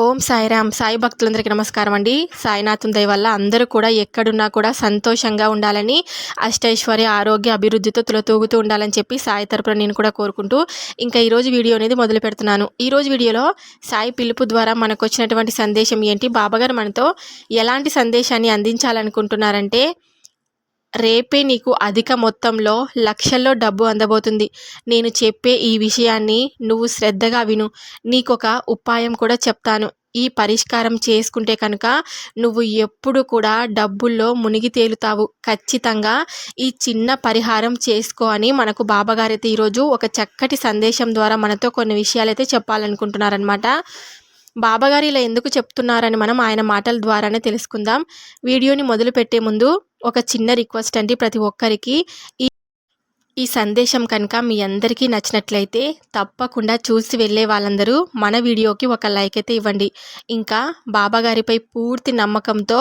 ఓం సాయిరామ్. సాయి భక్తులందరికీ నమస్కారం అండి. సాయినాథం దయ వల్ల అందరూ కూడా ఎక్కడున్నా కూడా సంతోషంగా ఉండాలని అష్టైశ్వర్య ఆరోగ్య అభివృద్ధితో తులతూగుతూ ఉండాలని చెప్పి సాయి తరపున నేను కూడా కోరుకుంటూ ఇంకా ఈరోజు వీడియో అనేది మొదలు పెడుతున్నాను. ఈరోజు వీడియోలో సాయి పిలుపు ద్వారా మనకు వచ్చినటువంటి సందేశం ఏంటి? బాబాగారు మనతో ఎలాంటి సందేశాన్ని అందించాలనుకుంటున్నారంటే రేపే నీకు అధిక మొత్తంలో లక్షల్లో డబ్బు అందబోతుంది. నేను చెప్పే ఈ విషయాన్ని నువ్వు శ్రద్ధగా విను. నీకొక ఉపాయం కూడా చెప్తాను. ఈ పరిష్కారం చేసుకుంటే కనుక నువ్వు ఎప్పుడు కూడా డబ్బుల్లో మునిగి తేలుతావు. ఖచ్చితంగా ఈ చిన్న పరిహారం చేసుకో అని మనకు బాబాగారైతే ఈరోజు ఒక చక్కటి సందేశం ద్వారా మనతో కొన్ని విషయాలైతే చెప్పాలనుకుంటున్నారనమాట బాబాగారు ఇలా ఎందుకు చెప్తున్నారని మనం ఆయన మాటల ద్వారానే తెలుసుకుందాం. వీడియోని మొదలుపెట్టే ముందు ఒక చిన్న రిక్వెస్ట్ అండి ప్రతి ఒక్కరికి. ఈ ఈ సందేశం కనుక మీ అందరికీ నచ్చినట్లయితే తప్పకుండా చూసి వెళ్ళే వాళ్ళందరూ మన వీడియోకి ఒక లైక్ అయితే ఇవ్వండి. ఇంకా బాబాగారిపై పూర్తి నమ్మకంతో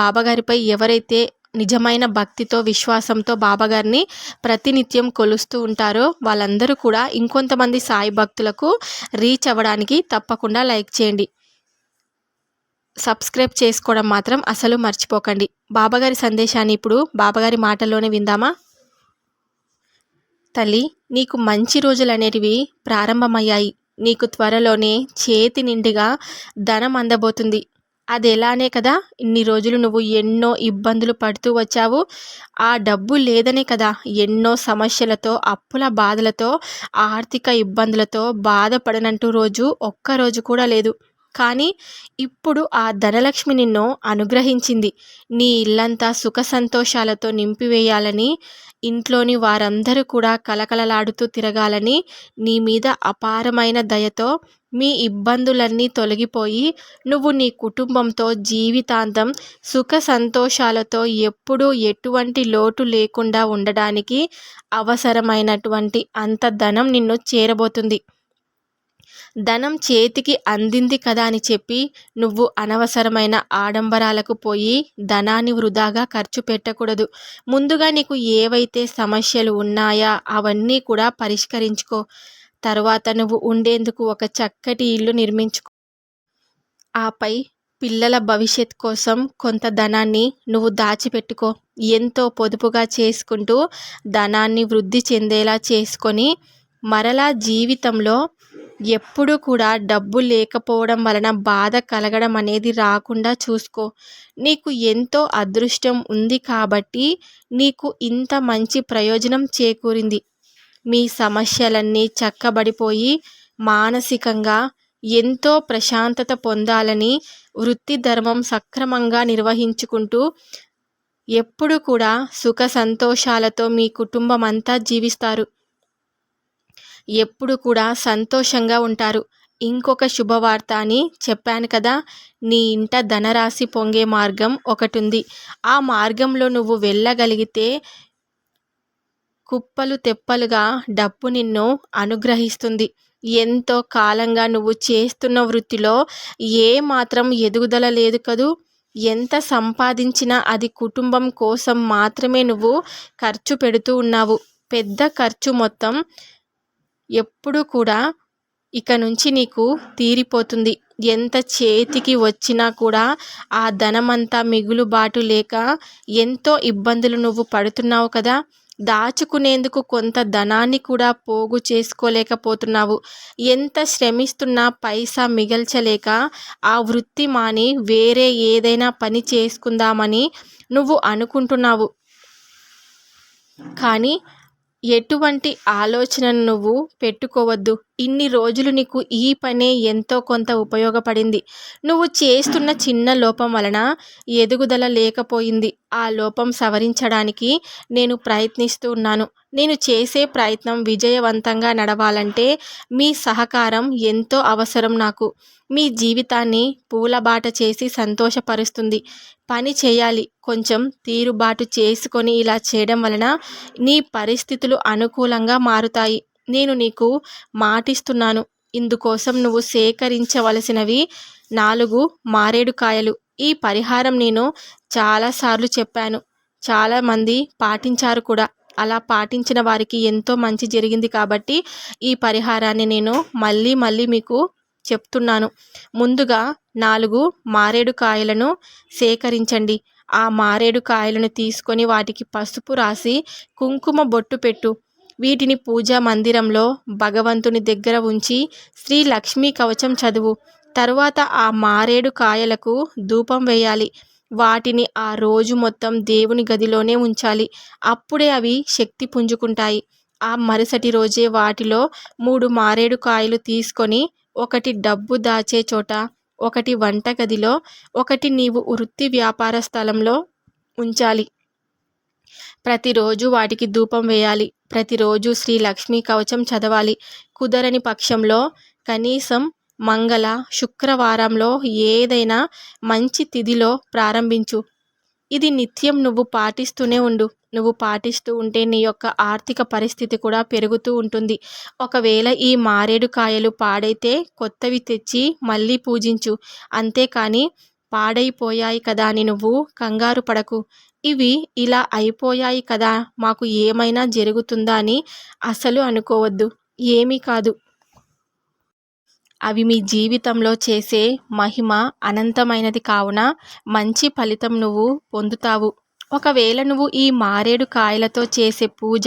బాబాగారిపై ఎవరైతే నిజమైన భక్తితో విశ్వాసంతో బాబాగారిని ప్రతినిత్యం కొలుస్తూ ఉంటారో వాళ్ళందరూ కూడా ఇంకొంతమంది సాయి భక్తులకు రీచ్ అవ్వడానికి తప్పకుండా లైక్ చేయండి. సబ్స్క్రైబ్ చేసుకోవడం మాత్రం అసలు మర్చిపోకండి. బాబాగారి సందేశాన్ని ఇప్పుడు బాబాగారి మాటల్లోనే విందామా? తల్లి నీకు మంచి రోజులు అనేటివి ప్రారంభమయ్యాయి. నీకు త్వరలోనే చేతి నిండిగా ధనం అందబోతుంది. అది ఎలానే కదా ఇన్ని రోజులు నువ్వు ఎన్నో ఇబ్బందులు పడుతూ వచ్చావు. ఆ డబ్బు లేదనే కదా ఎన్నో సమస్యలతో అప్పుల బాధలతో ఆర్థిక ఇబ్బందులతో బాధపడనంటూ రోజు ఒక్కరోజు కూడా లేదు. కానీ ఇప్పుడు ఆ ధనలక్ష్మి నిన్ను అనుగ్రహించింది. నీ ఇల్లంతా సుఖ సంతోషాలతో నింపివేయాలని ఇంట్లోని వారందరూ కూడా కలకలలాడుతూ తిరగాలని నీ మీద అపారమైన దయతో మీ ఇబ్బందులన్నీ తొలగిపోయి నువ్వు నీ కుటుంబంతో జీవితాంతం సుఖ సంతోషాలతో ఎప్పుడూ ఎటువంటి లోటు లేకుండా ఉండడానికి అవసరమైనటువంటి అంత ధనం నిన్ను చేరబోతుంది. ధనం చేతికి అందింది కదా అని చెప్పి నువ్వు అనవసరమైన ఆడంబరాలకు పోయి ధనాన్ని వృధాగా ఖర్చు పెట్టకూడదు. ముందుగా నీకు ఏవైతే సమస్యలు ఉన్నాయా అవన్నీ కూడా పరిష్కరించుకో. తర్వాత నువ్వు ఉండేందుకు ఒక చక్కటి ఇల్లు నిర్మించుకో. ఆపై పిల్లల భవిష్యత్ కోసం కొంత ధనాన్ని నువ్వు దాచిపెట్టుకో. ఎంతో పొదుపుగా చేసుకుంటూ ధనాన్ని వృద్ధి చెందేలా చేసుకొని మరలా జీవితంలో ఎప్పుడు కూడా డబ్బు లేకపోవడం వలన బాధ కలగడం అనేది రాకుండా చూసుకో. నీకు ఎంతో అదృష్టం ఉంది కాబట్టి నీకు ఇంత మంచి ప్రయోజనం చేకూరింది. మీ సమస్యలన్నీ చక్కబడిపోయి మానసికంగా ఎంతో ప్రశాంతత పొందాలని వృత్తి ధర్మం సక్రమంగా నిర్వహించుకుంటూ ఎప్పుడు కూడా సుఖ సంతోషాలతో మీ కుటుంబం అంతా జీవిస్తారు. ఎప్పుడు కూడా సంతోషంగా ఉంటారు. ఇంకొక శుభవార్త అని చెప్పాను కదా నీ ఇంట ధనరాశి పొంగే మార్గం ఒకటి ఉంది ఆ మార్గంలో నువ్వు వెళ్ళగలిగితే కుప్పలు తెప్పలుగా డబ్బు నిన్ను అనుగ్రహిస్తుంది. ఎంతో కాలంగా నువ్వు చేస్తున్న వృత్తిలో ఏ మాత్రం ఎదుగుదల లేదు కదూ. ఎంత సంపాదించినా అది కుటుంబం కోసం మాత్రమే నువ్వు ఖర్చు పెడుతూ ఉన్నావు. పెద్ద ఖర్చు మొత్తం ఎప్పుడు కూడా ఇక నుంచి నీకు తీరిపోతుంది. ఎంత చేతికి వచ్చినా కూడా ఆ ధనమంతా మిగులుబాటు లేక ఎంతో ఇబ్బందులు నువ్వు పడుతున్నావు కదా. దాచుకునేందుకు కొంత ధనాన్ని కూడా పోగు చేసుకోలేకపోతున్నావు. ఎంత శ్రమిస్తున్నా పైసా మిగల్చలేక ఆ వృత్తి మాని వేరే ఏదైనా పని చేసుకుందామని నువ్వు అనుకుంటున్నావు. కానీ ఎటువంటి ఆలోచనను నువ్వు పెట్టుకోవద్దు. ఇన్ని రోజులు నీకు ఈ పనే ఎంతో కొంత ఉపయోగపడింది. నువ్వు చేస్తున్న చిన్న లోపం వలన ఎదుగుదల లేకపోయింది. ఆ లోపం సవరించడానికి నేను ప్రయత్నిస్తూ ఉన్నాను. నేను చేసే ప్రయత్నం విజయవంతంగా నడవాలంటే మీ సహకారం ఎంతో అవసరం నాకు. మీ జీవితాన్ని పూలబాట చేసి సంతోషపరుస్తుంది. పని చేయాలి. కొంచెం తీరుబాటు చేసుకొని ఇలా చేయడం వలన నీ పరిస్థితులు అనుకూలంగా మారుతాయి. నేను నీకు మాటిస్తున్నాను. ఇందుకోసం నువ్వు సేకరించవలసినవి నాలుగు మారేడు కాయలు. ఈ పరిహారం నేను చాలాసార్లు చెప్పాను. చాలామంది పాటించారు కూడా. అలా పాటించిన వారికి ఎంతో మంచి జరిగింది కాబట్టి ఈ పరిహారాన్ని నేను మళ్ళీ మళ్ళీ మీకు చెప్తున్నాను. ముందుగా నాలుగు మారేడు కాయలను సేకరించండి. ఆ మారేడు కాయలను తీసుకొని వాటికి పసుపు రాసి కుంకుమ బొట్టు పెట్టు. వీటిని పూజా మందిరంలో భగవంతుని దగ్గర ఉంచి శ్రీ లక్ష్మీ కవచం చదువు. తరువాత ఆ మారేడు కాయలకు ధూపం వేయాలి. వాటిని ఆ రోజు మొత్తం దేవుని గదిలోనే ఉంచాలి. అప్పుడే అవి శక్తి పుంజుకుంటాయి. ఆ మరుసటి రోజే వాటిలో మూడు మారేడు కాయలు తీసుకొని ఒకటి డబ్బు దాచే చోట ఒకటి వంటగదిలో ఒకటి నీవు వృత్తి వ్యాపార స్థలంలో ఉంచాలి. ప్రతిరోజు వాటికి ధూపం వేయాలి. ప్రతిరోజు శ్రీ లక్ష్మీ కవచం చదవాలి. కుదరని పక్షంలో కనీసం మంగళ శుక్రవారంలో ఏదైనా మంచి తిథిలో ప్రారంభించు. ఇది నిత్యం నువ్వు పాటిస్తూనే ఉండు. నువ్వు పాటిస్తూ ఉంటే నీ యొక్క ఆర్థిక పరిస్థితి కూడా పెరుగుతూ ఉంటుంది. ఒకవేళ ఈ మారేడు కాయలు పాడైతే కొత్తవి తెచ్చి మళ్ళీ పూజించు. అంతేకాని పాడైపోయాయి కదా అని నువ్వు కంగారు పడకు. ఇవి ఇలా అయిపోయాయి కదా మాకు ఏమైనా జరుగుతుందా అని అసలు అనుకోవద్దు. ఏమీ కాదు. అవి మీ జీవితంలో చేసే మహిమ అనంతమైనది కావున మంచి ఫలితం నువ్వు పొందుతావు. ఒకవేళ నువ్వు ఈ మారేడు కాయలతో చేసే పూజ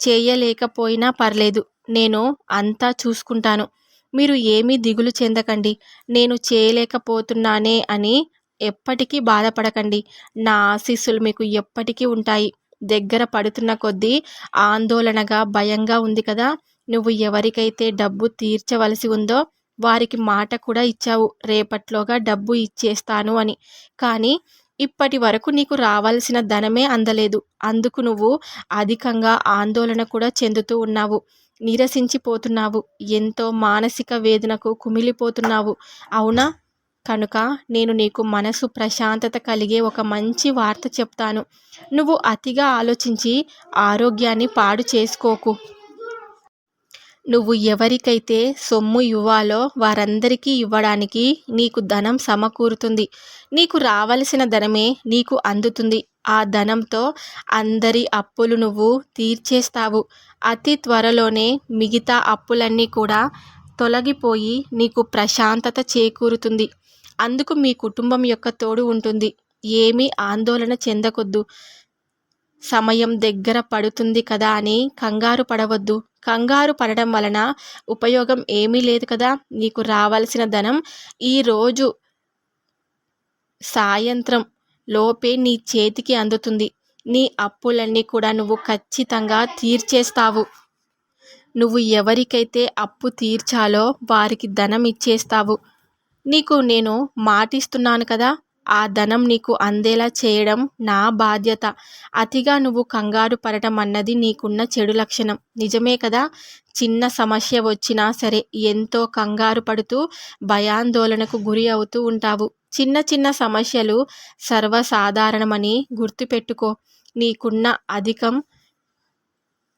చేయలేకపోయినా పర్లేదు. నేను అంతా చూసుకుంటాను. మీరు ఏమీ దిగులు చెందకండి. నేను చేయలేకపోతున్నానే అని ఎప్పటికీ బాధపడకండి. నా ఆశీస్సులు మీకు ఎప్పటికీ ఉంటాయి. దగ్గర పడుతున్న కొద్దీ ఆందోళనగా భయంగా ఉంది కదా! నువ్వు ఎవరికైతే డబ్బు తీర్చవలసి ఉందో వారికి మాట కూడా ఇచ్చావు. రేపట్లోగా డబ్బు ఇచ్చేస్తాను అని. కానీ ఇప్పటి వరకు నీకు రావాల్సిన ధనమే అందలేదు. అందుకు నువ్వు అధికంగా ఆందోళన కూడా చెందుతూ ఉన్నావు. నిరసించిపోతున్నావు. ఎంతో మానసిక వేదనకు కుమిలిపోతున్నావు. అవునా? కనుక నేను నీకు మనసు ప్రశాంతత కలిగే ఒక మంచి వార్త చెప్తాను. నువ్వు అతిగా ఆలోచించి ఆరోగ్యాన్ని పాడు చేసుకోకు. నువ్వు ఎవరికైతే సొమ్ము ఇవ్వాలో వారందరికీ ఇవ్వడానికి నీకు ధనం సమకూరుతుంది. నీకు రావలసిన ధనమే నీకు అందుతుంది. ఆ ధనంతో అందరి అప్పులు నువ్వు తీర్చేస్తావు. అతి త్వరలోనే మిగతా అప్పులన్నీ కూడా తొలగిపోయి నీకు ప్రశాంతత చేకూరుతుంది. అందుకు మీ కుటుంబం యొక్క తోడు ఉంటుంది. ఏమీ ఆందోళన చెందకొద్దు. సమయం దగ్గర పడుతుంది కదా అని కంగారు పడవద్దు. కంగారు పడడం వలన ఉపయోగం ఏమీ లేదు కదా. నీకు రావాల్సిన ధనం ఈరోజు సాయంత్రం లోపే నీ చేతికి అందుతుంది. నీ అప్పులన్నీ కూడా నువ్వు ఖచ్చితంగా తీర్చేస్తావు. నువ్వు ఎవరికైతే అప్పు తీర్చాలో వారికి ధనం ఇచ్చేస్తావు. నీకు నేను మాటిస్తున్నాను కదా ఆ ధనం నీకు అందేలా చేయడం నా బాధ్యత. అతిగా నువ్వు కంగారు పడటం అన్నది నీకున్న చెడు లక్షణం. నిజమే కదా చిన్న సమస్య వచ్చినా సరే ఎంతో కంగారు పడుతూ భయాందోళనకు గురి అవుతూ ఉంటావు. చిన్న చిన్న సమస్యలు సర్వసాధారణమని గుర్తుపెట్టుకో. నీకున్న అధికం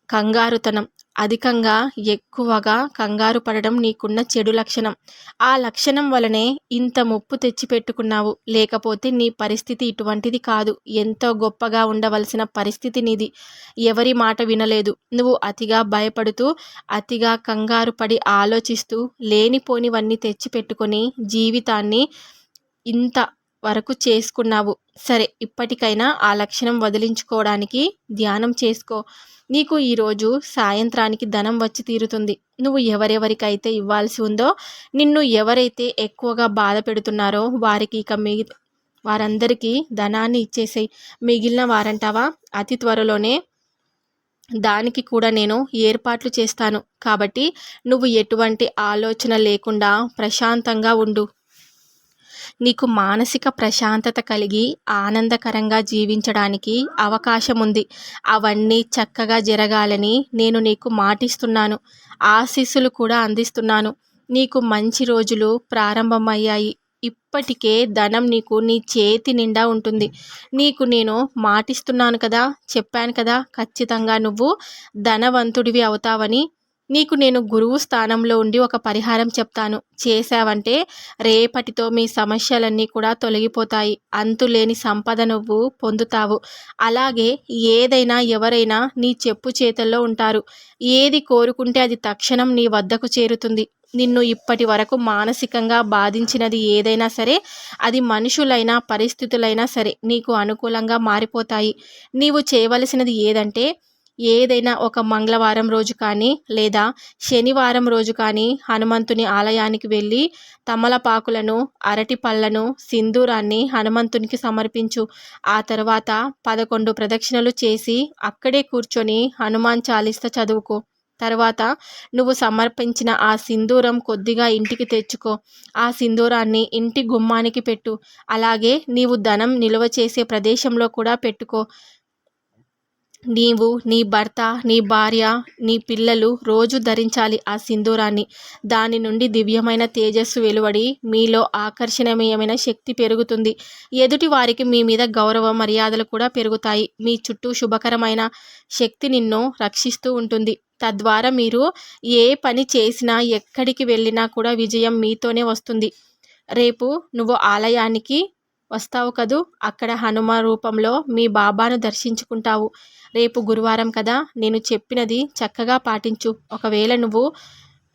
కంగారుతనం. అధికంగా ఎక్కువగా కంగారు పడడం నీకున్న చెడు లక్షణం. ఆ లక్షణం వలనే ఇంత ముప్పు తెచ్చిపెట్టుకున్నావు. లేకపోతే నీ పరిస్థితి ఇటువంటిది కాదు. ఎంతో గొప్పగా ఉండవలసిన పరిస్థితి నీది. ఎవరి మాట వినలేదు. నువ్వు అతిగా భయపడుతూ అతిగా కంగారు పడి ఆలోచిస్తూ లేనిపోనివన్నీ తెచ్చిపెట్టుకొని జీవితాన్ని ఇంత వరకు చేసుకున్నావు. సరే ఇప్పటికైనా ఆ లక్షణం వదిలించుకోవడానికి ధ్యానం చేసుకో. నీకు ఈరోజు సాయంత్రానికి ధనం వచ్చి తీరుతుంది. నువ్వు ఎవరెవరికైతే ఇవ్వాల్సి ఉందో నిన్ను ఎవరైతే ఎక్కువగా బాధ పెడుతున్నారో వారికి ఇక మిగి వారందరికీ ధనాన్ని ఇచ్చేసేయి. మిగిలిన వారంటావా? అతి త్వరలోనే దానికి కూడా నేను ఏర్పాట్లు చేస్తాను. కాబట్టి నువ్వు ఎటువంటి ఆలోచన లేకుండా ప్రశాంతంగా ఉండు. నీకు మానసిక ప్రశాంతత కలిగి ఆనందకరంగా జీవించడానికి అవకాశం ఉంది అవన్నీ చక్కగా జరగాలని నేను నీకు మాటిస్తున్నాను. ఆశీస్సులు కూడా అందిస్తున్నాను. నీకు మంచి రోజులు ప్రారంభమయ్యాయి. ఇప్పటికే ధనం నీకు నీ చేతి నిండా ఉంటుంది. నీకు నేను మాటిస్తున్నాను కదా చెప్పాను కదా ఖచ్చితంగా నువ్వు ధనవంతుడివి అవుతావని నీకు నేను గురువు స్థానంలో ఉండి ఒక పరిహారం చెప్తాను. చేశావంటే రేపటితో మీ సమస్యలన్నీ కూడా తొలగిపోతాయి. అంతులేని సంపద నువ్వు పొందుతావు. అలాగే ఏదైనా ఎవరైనా నీ చెప్పు చేతల్లో ఉంటారు. ఏది కోరుకుంటే అది తక్షణం నీ వద్దకు చేరుతుంది. నిన్ను ఇప్పటి వరకు మానసికంగా బాధించినది ఏదైనా సరే అది మనుషులైనా పరిస్థితులైనా సరే నీకు అనుకూలంగా మారిపోతాయి. నీవు చేయవలసినది ఏదంటే ఏదైనా ఒక మంగళవారం రోజు కానీ లేదా శనివారం రోజు కానీ హనుమంతుని ఆలయానికి వెళ్ళి తమలపాకులను అరటి పళ్ళను సింధూరాన్ని హనుమంతునికి సమర్పించు. ఆ తర్వాత పదకొండు ప్రదక్షిణలు చేసి అక్కడే కూర్చొని హనుమాన్ చాలిస్త చదువుకో. తర్వాత నువ్వు సమర్పించిన ఆ సింధూరం కొద్దిగా ఇంటికి తెచ్చుకో. ఆ సింధూరాన్ని ఇంటి గుమ్మానికి పెట్టు. అలాగే నీవు ధనం నిల్వ చేసే ప్రదేశంలో కూడా పెట్టుకో. నీవు నీ భర్త నీ భార్య నీ పిల్లలు రోజు ధరించాలి ఆ సింధూరాన్ని. దాని నుండి దివ్యమైన తేజస్సు వెలువడి మీలో ఆకర్షణీయమైన శక్తి పెరుగుతుంది. ఎదుటి వారికి మీ మీద గౌరవ మర్యాదలు కూడా పెరుగుతాయి. మీ చుట్టూ శుభకరమైన శక్తి నిన్ను రక్షిస్తూ ఉంటుంది. తద్వారా మీరు ఏ పని చేసినా ఎక్కడికి వెళ్ళినా కూడా విజయం మీతోనే వస్తుంది. రేపు నువ్వు ఆలయానికి వస్తావు కదూ? అక్కడ హనుమ రూపంలో మీ బాబాను దర్శించుకుంటావు. రేపు గురువారం కదా? నేను చెప్పినది చక్కగా పాటించు. ఒకవేళ నువ్వు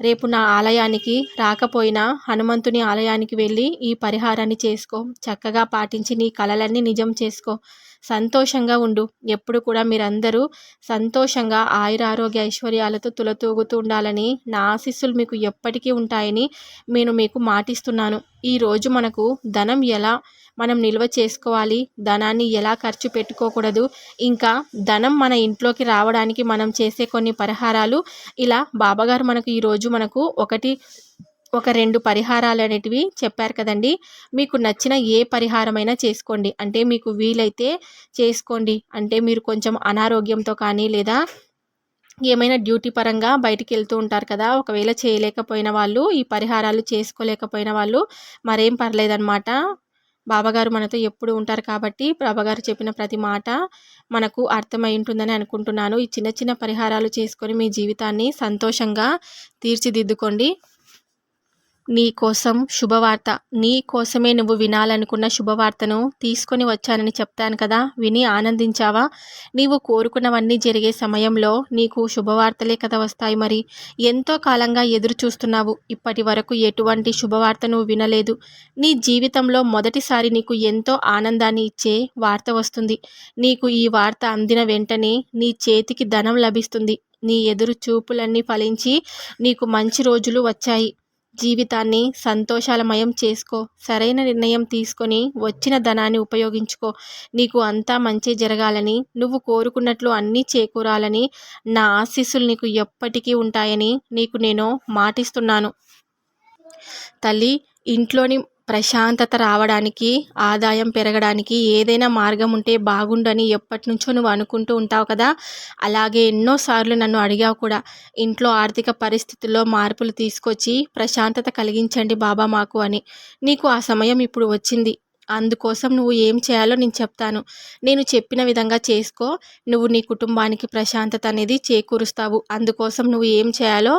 రేపు నా ఆలయానికి రాకపోయినా హనుమంతుని ఆలయానికి వెళ్ళి ఈ పరిహారాన్ని చేసుకో. చక్కగా పాటించి నీ కలలన్నీ నిజం చేసుకో. సంతోషంగా ఉండు. ఎప్పుడు కూడా మీరందరూ సంతోషంగా ఆయురారోగ్య ఐశ్వర్యాలతో తులతూగుతూ ఉండాలని నా ఆశీస్సులు మీకు ఎప్పటికీ ఉంటాయని నేను మీకు మాటిస్తున్నాను. ఈరోజు మనకు ధనం ఎలా? మనం నిల్వ చేసుకోవాలి. ధనాన్ని ఎలా ఖర్చు పెట్టుకోకూడదు. ఇంకా ధనం మన ఇంట్లోకి రావడానికి మనం చేసే కొన్ని పరిహారాలు. ఇలా బాబాగారు మనకు ఈరోజు మనకు ఒకటి ఒక రెండు పరిహారాలు అనేటివి చెప్పారు కదండి. మీకు నచ్చిన ఏ పరిహారమైనా చేసుకోండి. అంటే మీకు వీలైతే చేసుకోండి. అంటే మీరు కొంచెం అనారోగ్యంతో కానీ లేదా ఏమైనా డ్యూటీ పరంగా బయటికి వెళ్తూ ఉంటారు కదా. ఒకవేళ చేయలేకపోయిన వాళ్ళు ఈ పరిహారాలు చేసుకోలేకపోయిన వాళ్ళు మరేం పర్లేదన్నమాట. బాబాగారు మనతో ఎప్పుడు ఉంటారు కాబట్టి బాబాగారు చెప్పిన ప్రతి మాట మనకు అర్థమై ఉంటుందని అనుకుంటున్నాను. ఈ చిన్న చిన్న పరిహారాలు చేసుకొని మీ జీవితాన్ని సంతోషంగా తీర్చిదిద్దుకోండి. నీ కోసం శుభవార్త నీ కోసమే నువ్వు వినాలనుకున్న శుభవార్తను తీసుకొని వచ్చానని చెప్తాను కదా విని ఆనందించావా? నీవు కోరుకున్నవన్నీ జరిగే సమయంలో నీకు శుభవార్తలే కదా వస్తాయి మరి. ఎంతో కాలంగా ఎదురు చూస్తున్నావు ఇప్పటి వరకు ఎటువంటి శుభవార్త నువ్వు వినలేదు. నీ జీవితంలో మొదటిసారి నీకు ఎంతో ఆనందాన్ని ఇచ్చే వార్త వస్తుంది. నీకు ఈ వార్త అందిన వెంటనే నీ చేతికి ధనం లభిస్తుంది. నీ ఎదురు చూపులన్నీ ఫలించి నీకు మంచి రోజులు వచ్చాయి. జీవితాన్ని సంతోషాలమయం చేసుకో సరైన నిర్ణయం తీసుకొని వచ్చిన ధనాన్ని ఉపయోగించుకో. నీకు అంతా మంచి జరగాలని నువ్వు కోరుకున్నట్లు అన్నీ చేకూరాలని నా ఆశీస్సులు నీకు ఎప్పటికీ ఉంటాయని నీకు నేను మాటిస్తున్నాను. తల్లి ఇంట్లోని ప్రశాంతత రావడానికి ఆదాయం పెరగడానికి ఏదైనా మార్గం ఉంటే బాగుండని ఎప్పటి నుంచో నువ్వు అనుకుంటూ ఉంటావు కదా? అలాగే ఎన్నోసార్లు నన్ను అడిగావు కూడా. ఇంట్లో ఆర్థిక పరిస్థితుల్లో మార్పులు తీసుకొచ్చి ప్రశాంతత కలిగించండి బాబా మాకు అని. నీకు ఆ సమయం ఇప్పుడు వచ్చింది. అందుకోసం నువ్వు ఏం చేయాలో నేను చెప్తాను. నేను చెప్పిన విధంగా చేసుకో. నువ్వు నీ కుటుంబానికి ప్రశాంతత అనేది చేకూరుస్తావు. అందుకోసం నువ్వు ఏం చేయాలో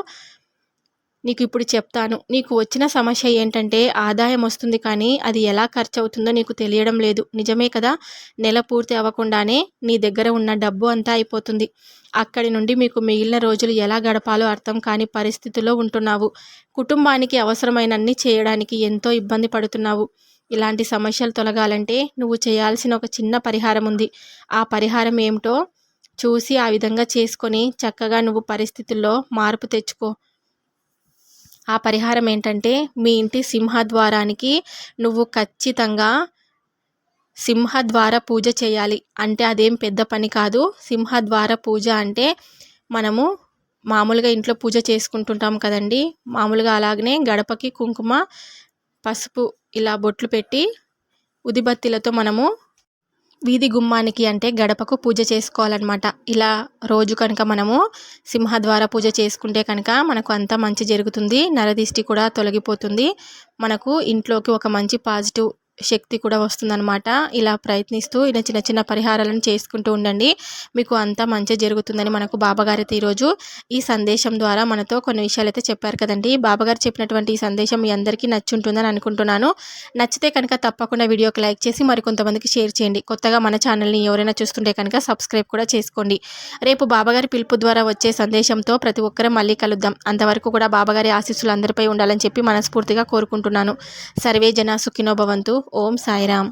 నీకు ఇప్పుడు చెప్తాను. నీకు వచ్చిన సమస్య ఏంటంటే ఆదాయం వస్తుంది కానీ అది ఎలా ఖర్చు అవుతుందో నీకు తెలియడం లేదు. నిజమే కదా? నెల పూర్తి అవ్వకుండానే నీ దగ్గర ఉన్న డబ్బు అంతా అయిపోతుంది. అక్కడి నుండి మీకు మిగిలిన రోజులు ఎలా గడపాలో అర్థం కాని పరిస్థితిలో ఉంటున్నావు. కుటుంబానికి అవసరమైనన్ని చేయడానికి ఎంతో ఇబ్బంది పడుతున్నావు. ఇలాంటి సమస్యలు తొలగాలంటే నువ్వు చేయాల్సిన ఒక చిన్న పరిహారం ఉంది. ఆ పరిహారం ఏమిటో చూసి ఆ విధంగా చేసుకొని చక్కగా నువ్వు పరిస్థితుల్లో మార్పు తెచ్చుకో. ఆ పరిహారం ఏంటంటే మీ ఇంటి సింహద్వారానికి నువ్వు ఖచ్చితంగా సింహద్వార పూజ చేయాలి. అంటే అదేం పెద్ద పని కాదు. సింహద్వార పూజ అంటే మనము మామూలుగా ఇంట్లో పూజ చేసుకుంటుంటాం కదండి. మామూలుగా అలాగనే గడపకి కుంకుమ పసుపు ఇలా బొట్లు పెట్టి ఉదిబత్తిలతో మనము వీధి గుమ్మానికి అంటే గడపకు పూజ చేసుకోవాలన్నమాట. ఇలా రోజు కనుక మనము సింహద్వార పూజ చేసుకుంటే కనుక మనకు అంతా మంచి జరుగుతుంది. నరదిష్టి కూడా తొలగిపోతుంది. మనకు ఇంట్లోకి ఒక మంచి పాజిటివ్ శక్తి కూడా వస్తుందన్నమాట. ఇలా ప్రయత్నిస్తూ ఇలా చిన్న చిన్న పరిహారాలను చేసుకుంటూ ఉండండి. మీకు అంతా మంచి జరుగుతుందని మనకు బాబాగారైతే ఈరోజు ఈ సందేశం ద్వారా మనతో కొన్ని విషయాలు అయితే చెప్పారు కదండి. బాబాగారు చెప్పినటువంటి ఈ సందేశం మీ అందరికీ నచ్చుంటుందని అనుకుంటున్నాను. నచ్చితే కనుక తప్పకుండా వీడియోకి లైక్ చేసి మరికొంతమందికి షేర్ చేయండి. కొత్తగా మన ఛానల్ని ఎవరైనా చూస్తుంటే కనుక సబ్స్క్రైబ్ కూడా చేసుకోండి. రేపు బాబాగారి పిలుపు ద్వారా వచ్చే సందేశంతో ప్రతి ఒక్కరం మళ్ళీ కలుద్దాం. అంతవరకు కూడా బాబాగారి ఆశీస్సులు అందరిపై ఉండాలని చెప్పి మనస్ఫూర్తిగా కోరుకుంటున్నాను. సర్వే జన సుఖినో భవంతు. ఓం సాయిరామ్